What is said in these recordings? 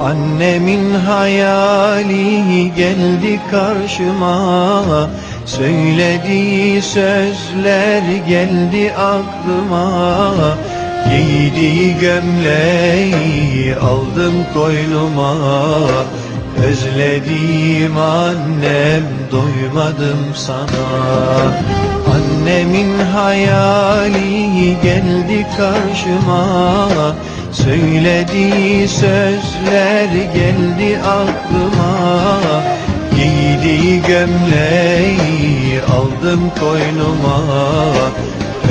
Annemin hayali geldi karşıma. Söylediği sözler geldi aklıma. Giydiği gömleği aldım koynuma Özlediğim annem doymadım sana. Annemin hayali geldi karşıma. Söylediği sözler geldi aklıma. Giydiği gömleği aldım koynuma.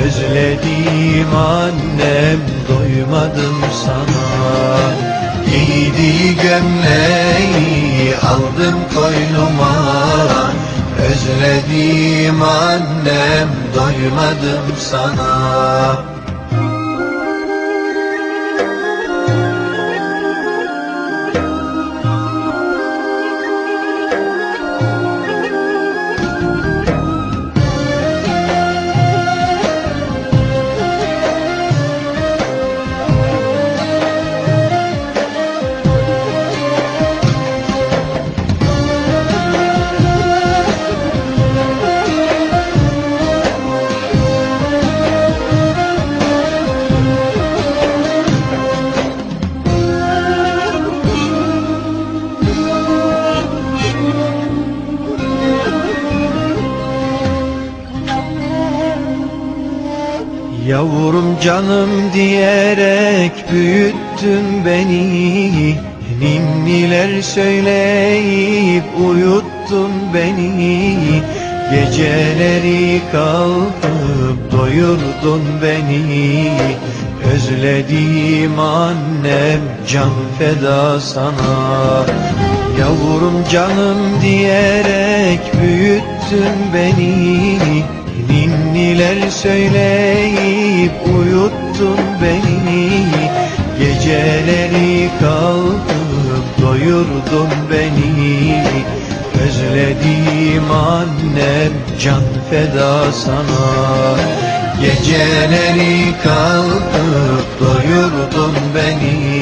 Özlediğim annem doymadım sana Giydiği gömleği aldım koynuma. Özlediğim annem doymadım sana Yavrum canım diyerek büyüttün beni. Ninniler söyleyip uyuttun beni. Geceleri kalkıp doyurdun beni. Özlediğim annem can feda sana. Yavrum canım diyerek büyüttün beni Ninniler söyleyip uyuttun beni. Geceleri kalkıp doyurdun beni. Özlediğim annem can feda sana. Geceleri kalkıp doyurdun beni